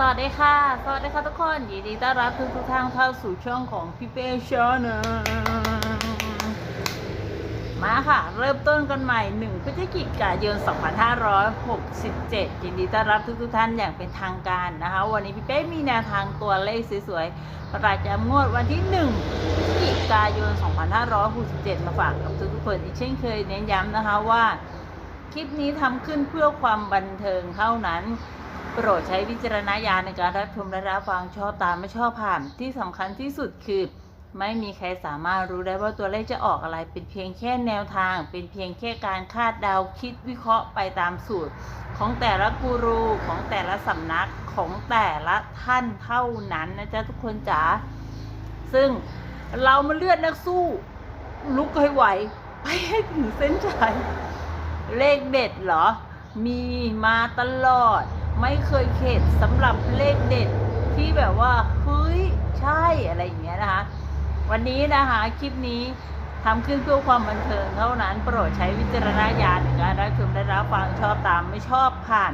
สวัสดีค่ะ สวัสดีค่ะทุกคน ยินดีต้อนรับทุกทุกท่านเข้าสู่ช่องของพี่เป้ชาแนลมาค่ะ เริ่มต้นกันใหม่1พฤศจิกายน 2567 ยินดีต้อนรับทุกทุกท่านอย่างเป็นทางการนะคะ วันนี้พี่เป้มีแนวทางตัวเลขสวยๆ ประจำงวดวันที่ 1 พฤศจิกายน 2567 มาฝากกับทุกๆคนอีกเช่นเคยเน้นย้ำนะคะว่า คลิปนี้ทำขึ้นเพื่อความบันเทิงเท่านั้น ปรดใช้วิจารณญาณในการรับชมและรับฟังชอบตามไม่ชอบผ่าน ที่สำคัญที่สุดคือ ไม่มีใครสามารถรู้ได้ว่าตัวเลขจะออกอะไร เป็นเพียงแค่แนวทาง เป็นเพียงแค่การคาดเดาคิดวิเคราะห์ไปตามสูตร ของแต่ละกูรูของแต่ละสำนักของแต่ละท่านเท่านั้นนะจ๊ะทุกคนจ๋าซึ่งเรามาเลือดนักสู้ ลุกให้ไหวไปให้ถึงเส้นชัยเลขเด็ดเหรอ มีมาตลอด ไม่เคยเข็ดสำหรับเลขเด็ดที่แบบว่าเฮ้ยใช่อะไรอย่างเงี้ยนะคะ วันนี้นะคะคลิปนี้ทำขึ้นเพื่อความบันเทิงเท่านั้น โปรดใช้วิจารณญาณในการรับชมและรับฟังชอบตามไม่ชอบผ่าน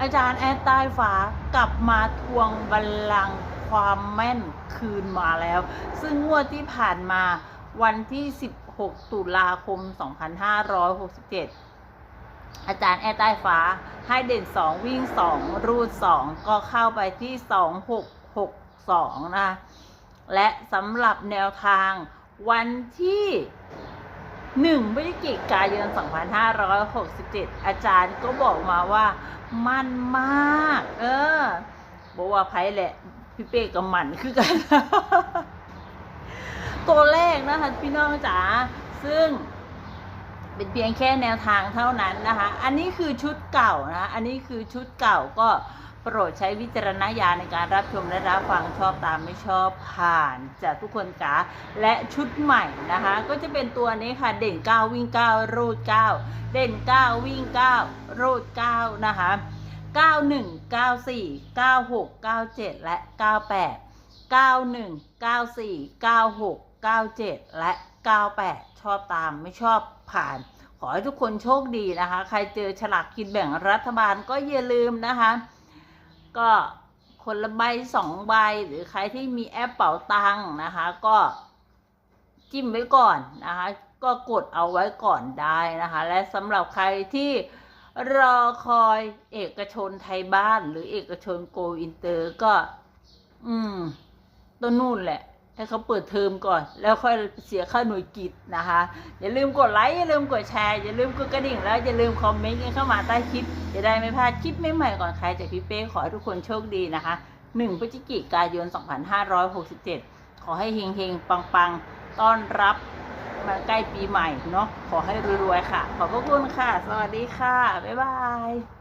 อาจารย์แอดใต้ฟ้ากลับมาทวงบัลลังก์ความแม่นคืนมาแล้ว ซึ่งงวดที่ผ่านมาวันที่ 16 ตุลาคม 2567 อาจารย์แอดใต้ฟ้าให้เด่น 2 วิ่ง 2 รูด 2 ก็เข้าไปที่ 2662 นะคะและสำหรับแนวทางวันที่1พฤศจิกายน 2567 อาจารย์ก็บอกมาว่า มั่นมาก เออบอกว่าไพ่แหละ พี่เป้กับมันคือกัน ตัวเลขนะคะพี่น้องจ๋าซึ่ง เป็นเพียงแค่แนวทางเท่านั้นนะคะ อันนี้คือชุดเก่านะอันนี้คือชุดเก่าก็โปรดใช้วิจารณญาณในการรับชมและรับฟังชอบตามไม่ชอบผ่านจากทุกคนจ๋าและชุดใหม่นะคะ ก็จะเป็นตัวนี้ค่ะเด่น 9 วิ่ง 9 รูด 9 เด่น 9 วิ่ง 9 รูด 9 นะคะ 91 94 96 97 และ 98 91 94 96 97 และ 98 ชอบตามไม่ชอบผ่าน ขอให้ทุกคนโชคดีนะคะ ใครเจอฉลากกินแบ่งรัฐบาลก็อย่าลืมนะคะ ก็คนละใบสองใบหรือใครที่มีแอปเป๋าตังนะคะ ก็จิ้มไว้ก่อนนะคะ ก็กดเอาไว้ก่อนได้นะคะ และสำหรับใครที่รอคอยเอกชนไทยบ้านหรือเอกชนโกอินเตอร์ก็ อืมต้นนู่นแหละ ให้เขาเปิดเทอมก่อน แล้วค่อยเสียค่าหน่วยกิจนะคะ อย่าลืมกดไลค์อย่าลืมกดแชร์อย่าลืมกดกระดิ่งแล้วอย่าลืมคอมเมนต์เข้ามาใต้คลิปจะได้ไม่พลาดคลิปใหม่ๆก่อนใครจากพี่เป้ขอให้ทุกคนโชคดีนะคะ 1พฤศจิกายน 2567 ขอให้เฮงๆ ปังๆ ต้อนรับมาใกล้ปีใหม่เนาะขอให้รวยๆค่ะ ขอบพระคุณค่ะ สวัสดีค่ะ บ๊ายบาย